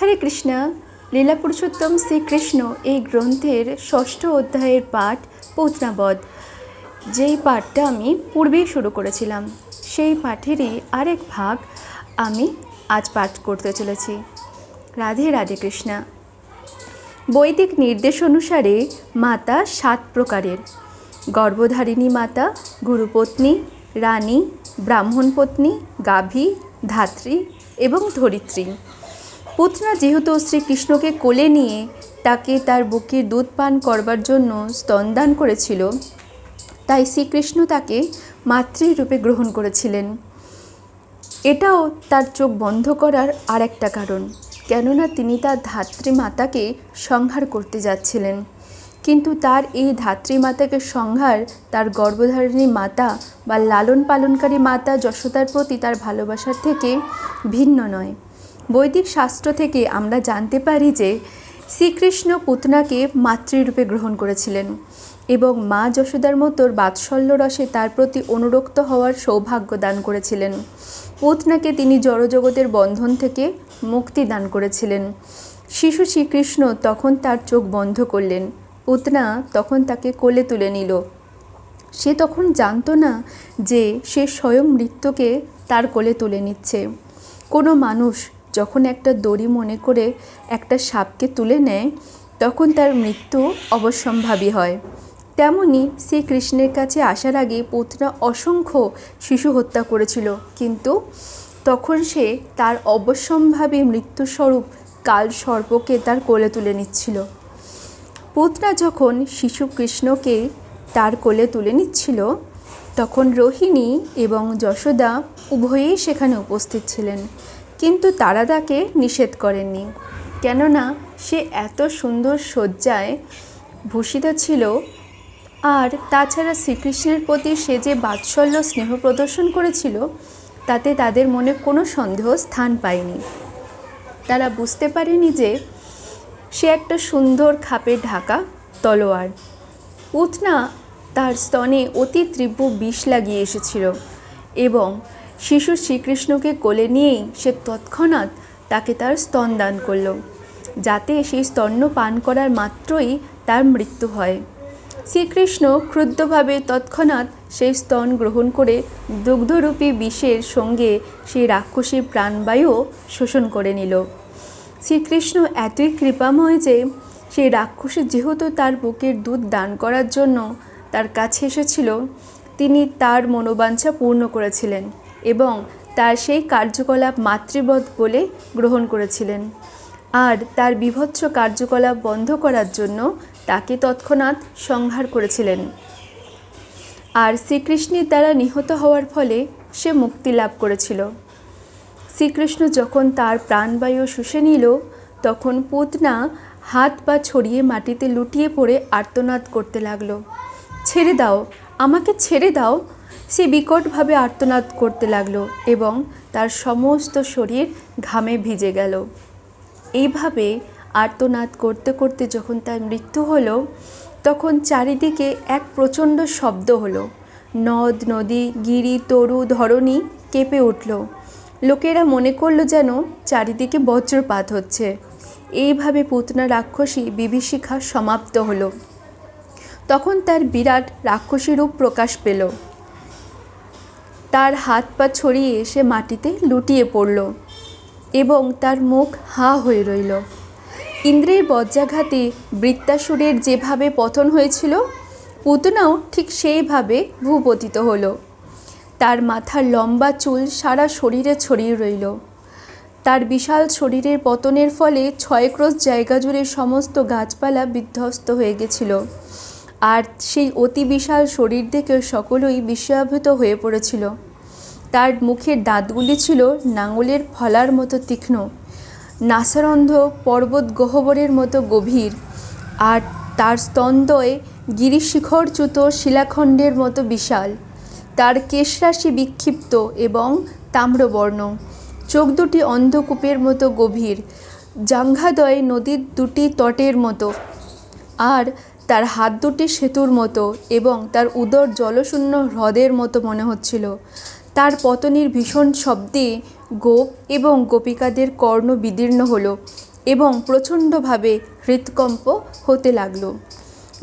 হরে কৃষ্ণ। লীলা পুরুষোত্তম শ্রীকৃষ্ণ এই গ্রন্থের ষষ্ঠ অধ্যায়ের পাঠ পৌতনাবধ যেই পাঠটা আমি পূর্বেই শুরু করেছিলাম, সেই পাঠেরই আরেক ভাগ আমি আজ পাঠ করতে চলেছি। রাধে রাধে কৃষ্ণা। বৈদিক নির্দেশ অনুসারে মাতা সাত প্রকারের। গর্ভধারিণী মাতা, গুরুপত্নী, রানী ব্রাহ্মণ পত্নী গাভী, ধাত্রী এবং ধরিত্রী। পুত্রা যেহেতু শ্রীকৃষ্ণকে কোলে নিয়ে তাকে তার বুকের দুধ পান করবার জন্য স্তনদান করেছিল, তাই শ্রীকৃষ্ণ তাকে মাতৃরূপে গ্রহণ করেছিলেন। এটাও তার চোখ বন্ধ করার আর একটা কারণ, কেননা তিনি তার ধাত্রী মাতাকে সংহার করতে যাচ্ছিলেন। কিন্তু তার এই ধাত্রী মাতাকে সংহার তার গর্ভধারিণী মাতা বা লালন পালনকারী মাতা যশোদার প্রতি তার ভালোবাসার থেকে ভিন্ন নয়। বৈদিক শাস্ত্র থেকে আমরা জানতে পারি যে শ্রীকৃষ্ণ পুতনাকে মাতৃরূপে গ্রহণ করেছিলেন এবং মা যশোদার মতোর বাৎসল্য রসে তার প্রতি অনুরক্ত হওয়ার সৌভাগ্য দান করেছিলেন। পুতনাকে তিনি জড়জগতের বন্ধন থেকে মুক্তি দান করেছিলেন। শিশু শ্রীকৃষ্ণ তখন তার চোখ বন্ধ করলেন। পুতনা তখন তাকে কোলে তুলে নিল। সে তখন জানতো না যে সে স্বয়ং মৃত্যুকে তার কোলে তুলে নিচ্ছে। কোনো মানুষ যখন একটা দড়ি মনে করে একটা সাপকে তুলে নেয়, তখন তার মৃত্যু অবশ্যম্ভাবী হয়। তেমনি শ্রীকৃষ্ণের কাছে আসার আগে পুতনা অসংখ্য শিশু হত্যা করেছিল, কিন্তু তখন সে তার অবশ্যম্ভাবী মৃত্যুস্বরূপ কাল সর্পকে তার কোলে তুলে নিচ্ছিল। পুতনা যখন শিশু কৃষ্ণকে তার কোলে তুলে নিচ্ছিল, তখন রোহিণী এবং যশোদা উভয়েই সেখানে উপস্থিত ছিলেন। কিন্তু তারা তাকে নিষেধ করেননি। কেননা সে এত সুন্দর শয্যায় ভূষিত ছিল, আর তাছাড়া শ্রীকৃষ্ণের প্রতি সে যে বাৎসল্য স্নেহ প্রদর্শন করেছিল, তাতে তাদের মনে কোনো সন্দেহ স্থান পায়নি। তারা বুঝতে পারেনি যে সে একটা সুন্দর খাপে ঢাকা তলোয়ার। পুতনা তার স্তনে অতি তীব্র বিষ লাগিয়ে এসেছিল এবং শিশু শ্রীকৃষ্ণকে কোলে নিয়েই সে তৎক্ষণাৎ তাকে তার স্তন দান করল, যাতে সেই স্তন্য পান করার মাত্রই তার মৃত্যু হয়। শ্রীকৃষ্ণ ক্রুদ্ধভাবে তৎক্ষণাৎ সেই স্তন গ্রহণ করে দুগ্ধরূপী বিষের সঙ্গে সেই রাক্ষসীর প্রাণবায়ু শোষণ করে নিল। শ্রীকৃষ্ণ এতই কৃপাময় যে সেই রাক্ষসী যেহেতু তার বুকের দুধ দান করার জন্য তার কাছে এসেছিল, তিনি তার মনোবাঞ্ছা পূর্ণ করেছিলেন। এবং তার সেই কার্যকলাপ মাতৃবধ বলে গ্রহণ করেছিলেন। আর তার বিভৎস কার্যকলাপ বন্ধ করার জন্য তাকে তৎক্ষণাৎ সংহার করেছিলেন। আর শ্রীকৃষ্ণের দ্বারা নিহত হওয়ার ফলে সে মুক্তি লাভ করেছিল। শ্রীকৃষ্ণ যখন তার প্রাণবায়ু শুষে নিল, তখন পুতনা হাত পা ছড়িয়ে মাটিতে লুটিয়ে পড়ে আর্তনাদ করতে লাগল। ছেড়ে দাও, আমাকে ছেড়ে দাও সে বিকটভাবে আর্তনাদ করতে লাগল এবং তার সমস্ত শরীর ঘামে ভিজে গেল। এইভাবে আর্তনাদ করতে করতে যখন তার মৃত্যু হলো, তখন চারিদিকে এক প্রচণ্ড শব্দ হলো। নদ, নদী, গিরি, তরু, ধরণী কেঁপে উঠল। লোকেরা মনে করল যেন চারিদিকে বজ্রপাত হচ্ছে। এইভাবে পুতনা রাক্ষসী বিভীষিকা সমাপ্ত হলো। তখন তার বিরাট রাক্ষসী রূপ প্রকাশ পেল। তার হাত পা ছড়িয়ে এসে মাটিতে লুটিয়ে পড়ল এবং তার মুখ হা হয়ে রইল। ইন্দ্রের বজ্রাঘাতে বৃত্তাসুরের যেভাবে পতন হয়েছিল, পুতনাও ঠিক সেইভাবে ভূপতিত হলো। তার মাথার লম্বা চুল সারা শরীরে ছড়িয়ে রইল। তার বিশাল শরীরের পতনের ফলে ছয় ক্রোশ জায়গা জুড়ে সমস্ত গাছপালা বিধ্বস্ত হয়ে গেছিল। আর সেই অতি বিশাল শরীর দেখে সকলেই বিস্ময়াভূত হয়ে পড়েছিল। তার মুখের দাঁতগুলি ছিল নাঙলের ফলার মতো তীক্ষ্ণ। নাসারন্ধ পর্বত গহ্বরের মতো গভীর। আর তার স্তন্দয়ে গিরিশিখরচ্যুত শিলাখণ্ডের মতো বিশাল। তার কেশরাশি বিক্ষিপ্ত এবং তাম্রবর্ণ। চোখ দুটি অন্ধকূপের মতো গভীর। জাঙ্ঘাদয় নদীর দুটি তটের মতো। আর তার হাত দুটি সেতুর মতো এবং তার উদর জলশূন্য হ্রদের মতো মনে হচ্ছিল। তার পতনের ভীষণ শব্দে গোপ এবং গোপিকাদের কর্ণ বিদীর্ণ হলো এবং প্রচণ্ডভাবে হৃৎকম্প হতে লাগল।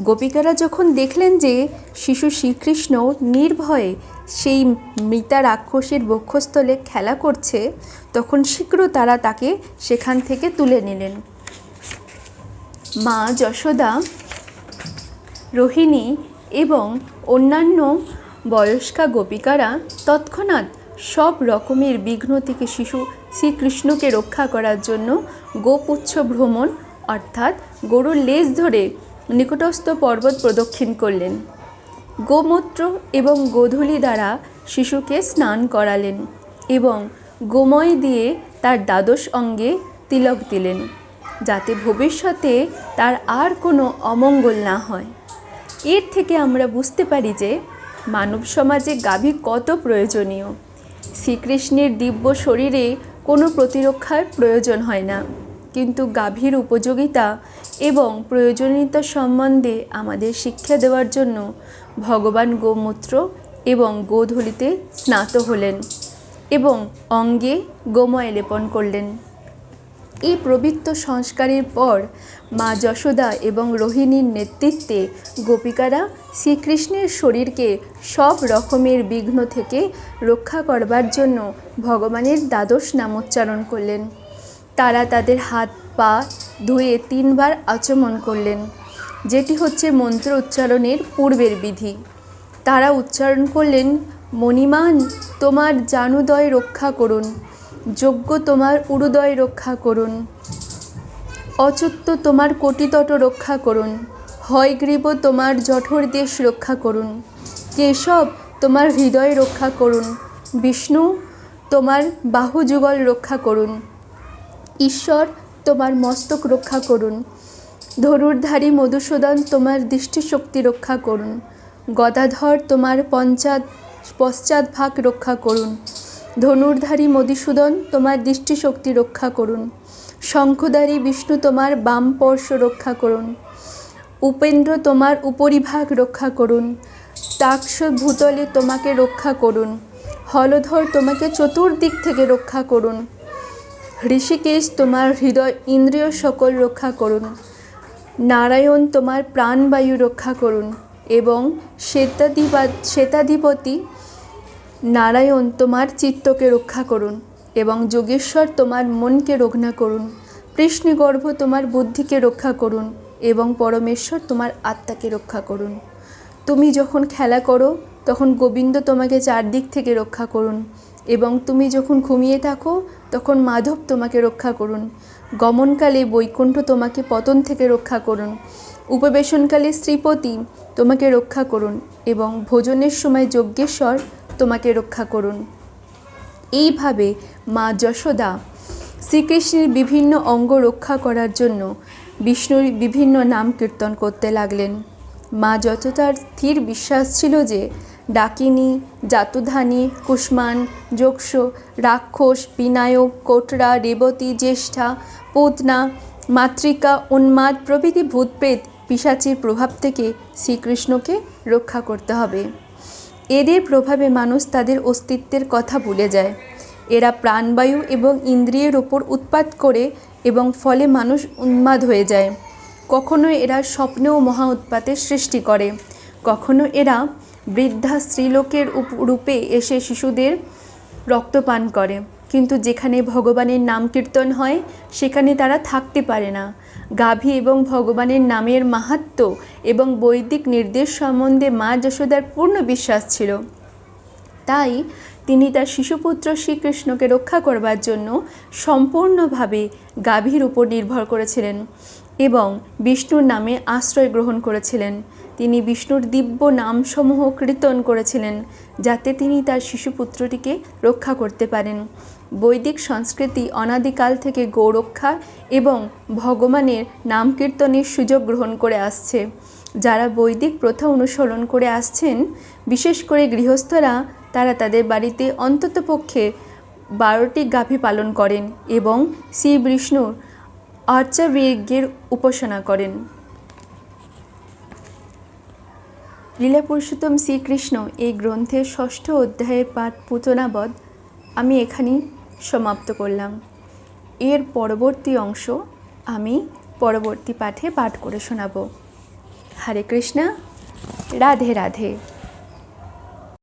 গোপিকারা যখন দেখলেন যে শিশু শ্রীকৃষ্ণ নির্ভয়ে সেই মৃতা রাক্ষসের বক্ষস্থলে খেলা করছে, তখন শীঘ্র তারা তাকে সেখান থেকে তুলে নিলেন। মা যশোদা রোহিণী এবং অন্যান্য বয়স্কা গোপিকারা তৎক্ষণাৎ সব রকমের বিঘ্ন থেকে শিশু শ্রীকৃষ্ণকে রক্ষা করার জন্য গোপুচ্ছ ভ্রমণ, অর্থাৎ গরুর লেজ ধরে নিকটস্থ পর্বত প্রদক্ষিণ করলেন। গোমূত্র এবং গোধূলি দ্বারা শিশুকে স্নান করালেন এবং গোময় দিয়ে তার দ্বাদশ অঙ্গে তিলক দিলেন, যাতে ভবিষ্যতে তার আর কোনো অমঙ্গল না হয়। এর থেকে আমরা বুঝতে পারি যে মানব সমাজে গাভী কত প্রয়োজনীয়। শ্রীকৃষ্ণের দিব্য শরীরে কোনো প্রতিরক্ষার প্রয়োজন হয় না। কিন্তু গাভীর উপযোগিতা এবং প্রয়োজনীয়তা সম্বন্ধে আমাদের শিক্ষা দেওয়ার জন্য ভগবান গোমূত্র এবং গোধূলিতে স্নাত হলেন এবং অঙ্গে গোময় লেপন করলেন। এই পবিত্র সংস্কারের পর মা যশোদা এবং রোহিণীর নেতৃত্বে গোপিকারা শ্রীকৃষ্ণের শরীরকে সব রকমের বিঘ্ন থেকে রক্ষা করবার জন্য ভগবানের দ্বাদশ নামোচ্চারণ করলেন। তারা তাদের হাত, পা ধুয়ে তিনবার আচমন করলেন। যেটি হচ্ছে মন্ত্র উচ্চারণের পূর্বের বিধি। তারা উচ্চারণ করলেন, মণিমান, তোমার জানুদয় রক্ষা করুন। যজ্ঞ তোমার উরুদয় রক্ষা করুন। অচ্যুত তোমার কোটিতট রক্ষা করুন। হয়গ্রীব তোমার জঠর দেশ রক্ষা করুন। কেশব তোমার হৃদয় রক্ষা করুন। বিষ্ণু তোমার বাহু যুগল রক্ষা করুন। ঈশ্বর তোমার মস্তক রক্ষা করুন। ধরুরধারী মধুসূদন তোমার দৃষ্টিশক্তি রক্ষা করুন। গদাধর তোমার পঞ্চাদ পশ্চাৎ ভাগ রক্ষা করুন। ধনুর্ধারী মধুসূদন, তোমার দৃষ্টিশক্তি রক্ষা করুন। শঙ্খধারী বিষ্ণু, তোমার বাম পর্শ রক্ষা করুন। উপেন্দ্র, তোমার উপরিভাগ রক্ষা করুন। তাক্ষ ভূতলে তোমাকে রক্ষা করুন। হলধর তোমাকে চতুর্দিক থেকে রক্ষা করুন। ঋষিকেশ, তোমার হৃদয় ইন্দ্রিয় সকল রক্ষা করুন। নারায়ণ, তোমার প্রাণবায়ু রক্ষা করুন। এবং শ্বেতাধিপা শ্বেতাধিপতি নারায়ণ তোমার চিত্তকে রক্ষা করুন এবং যোগেশ্বর তোমার মনকে রক্ষা করুন। কৃষ্ণগর্ভ তোমার বুদ্ধিকে রক্ষা করুন এবং পরমেশ্বর তোমার আত্মাকে রক্ষা করুন। তুমি যখন খেলা করো, তখন গোবিন্দ তোমাকে চারদিক থেকে রক্ষা করুন এবং তুমি যখন ঘুমিয়ে থাকো, তখন মাধব তোমাকে রক্ষা করুন। গমনকালে বৈকুণ্ঠ তোমাকে পতন থেকে রক্ষা করুন। উপবেশনকালে শ্রীপতি তোমাকে রক্ষা করুন এবং ভোজনের সময় যজ্ঞেশ্বর তোমাকে রক্ষা করুন। এইভাবে মা যশোদা শ্রীকৃষ্ণের বিভিন্ন অঙ্গ রক্ষা করার জন্য বিষ্ণুর বিভিন্ন নাম কীর্তন করতে লাগলেন। মা যতটার স্থির বিশ্বাস ছিল যে ডাকিনী, জাতুধানী, কুষ্মান, যক্ষ, রাক্ষস, বিনায়ক, কোটরা, রেবতী, জ্যেষ্ঠা, পুতনা, মাতৃকা, উন্মাদ প্রভৃতি ভূতপ্রেত পিসাচির প্রভাব থেকে শ্রীকৃষ্ণকে রক্ষা করতে হবে। এদের প্রভাবে মানুষ তাদের অস্তিত্বের কথা ভুলে যায়। এরা প্রাণবায়ু এবং ইন্দ্রিয়ের ওপর উৎপাত করে এবং ফলে মানুষ উন্মাদ হয়ে যায়। কখনো এরা স্বপ্নেও মহা উৎপাতের সৃষ্টি করে। কখনো এরা বৃদ্ধা স্ত্রীলোকের রূপে এসে শিশুদের রক্তপান করে। কিন্তু যেখানে ভগবানের নাম কীর্তন হয়, সেখানে তারা থাকতে পারে না। গাভী এবং ভগবানের নামের মাহাত্ম এবং বৈদিক নির্দেশ সম্বন্ধে মা যশোদার পূর্ণ বিশ্বাস ছিল। তাই তিনি তার শিশুপুত্র শ্রীকৃষ্ণকে রক্ষা করবার জন্য সম্পূর্ণভাবে গাভীর উপর নির্ভর করেছিলেন এবং বিষ্ণুর নামে আশ্রয় গ্রহণ করেছিলেন। তিনি বিষ্ণুর দিব্য নামসমূহ কীর্তন করেছিলেন যাতে তিনি তার শিশুপুত্রটিকে রক্ষা করতে পারেন। বৈদিক সংস্কৃতি অনাদিকাল থেকে গৌরক্ষা এবং ভগবানের নাম কীর্তনের সুযোগ গ্রহণ করে আসছে। যারা বৈদিক প্রথা অনুসরণ করে আসছেন, বিশেষ করে গৃহস্থরা, তারা তাদের বাড়িতে অন্ততপক্ষে বারোটি গাভী পালন করেন এবং শ্রী বিষ্ণুর আর্চাবীর্যের উপাসনা করেন। লীলা পুরুষোত্তম শ্রীকৃষ্ণ এই গ্রন্থের ষষ্ঠ অধ্যায়ের পাঠ পুতনাবধ আমি এখানেই সমাপ্ত করলাম। এর পরবর্তী অংশ আমি পরবর্তী পাঠে পাঠ করে শোনাব। হরে কৃষ্ণা, রাধে রাধে।